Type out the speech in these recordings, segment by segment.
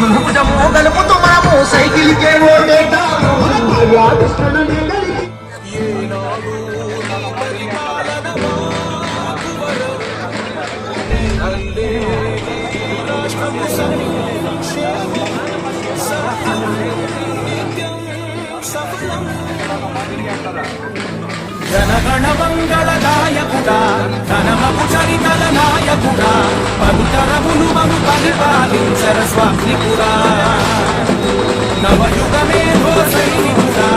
గలుపుతూ మనము సైకిల్కే జనగణ మంగళ పవితరములు మము పరిపాలించర స్వామికుడా నవయుగమే హో సైనికుడా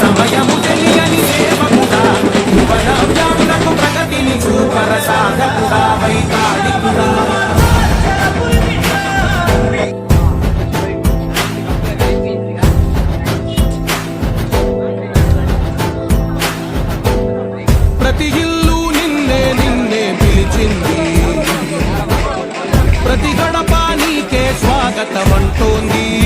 సమయము తెలియని సేవకుడా యువనవ్యాములకు ప్రగతిని చూపర సాధకుడా వైతాళికుడా. ప్రతి ఇల్లు నిన్నే నిన్నే పిలిచింది. జగతమంటోంది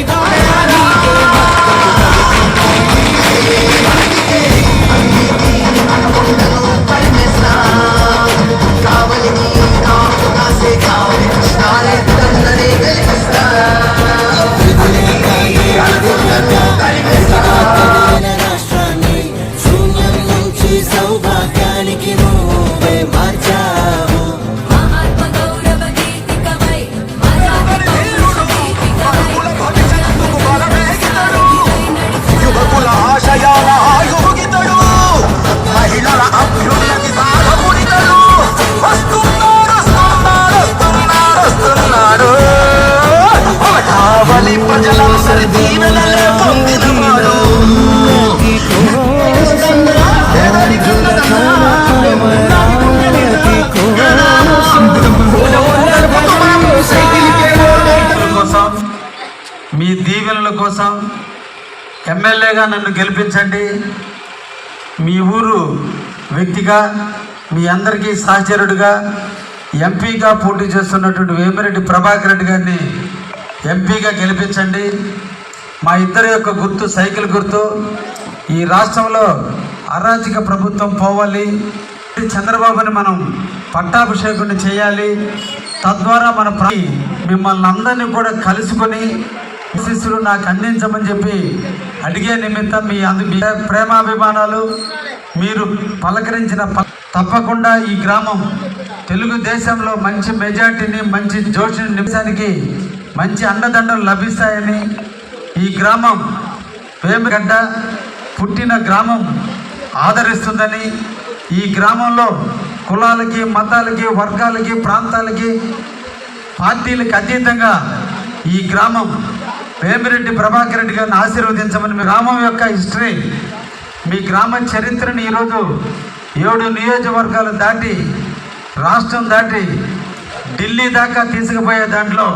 ప్రతి ఎమ్మెల్యేగా నన్ను గెలిపించండి. మీ ఊరు వ్యక్తిగా మీ అందరికీ సహచరుడిగా ఎంపీగా పోటీ చేస్తున్నటువంటి వేమిరెడ్డి ప్రభాకర్ రెడ్డి గారిని ఎంపీగా గెలిపించండి. మా ఇద్దరి యొక్క గుర్తు సైకిల్ గుర్తు ఈ రాష్ట్రంలో అరాజక ప్రభుత్వం పోవాలి. చంద్రబాబుని మనం పట్టాభిషేకుని చేయాలి. తద్వారా మన మిమ్మల్ని అందరినీ కూడా కలుసుకొని శిష్యులు నాకు అందించమని చెప్పి అడిగే నిమిత్తం మీ అందు మీ ప్రేమాభిమానాలు మీరు పలకరించిన ప- తప్పకుండా ఈ గ్రామం తెలుగుదేశంలో మంచి మెజార్టీని మంచి జోషిని నిమిషానికి మంచి అన్నదండలు లభిస్తాయని ఈ గ్రామం వేమగడ్డ పుట్టిన గ్రామం ఆదరిస్తుందని ఈ గ్రామంలో కులాలకి మతాలకి వర్గాలకి ప్రాంతాలకి పార్టీలకు అతీతంగా ఈ గ్రామం వేమిరెడ్డి ప్రభాకర్ రెడ్డి గారిని ఆశీర్వదించమని మీ గ్రామం యొక్క హిస్టరీ మీ గ్రామ చరిత్రని ఈరోజు ఏడు నియోజకవర్గాలు దాటి రాష్ట్రం దాటి ఢిల్లీ దాకా తీసుకుపోయే దాంట్లో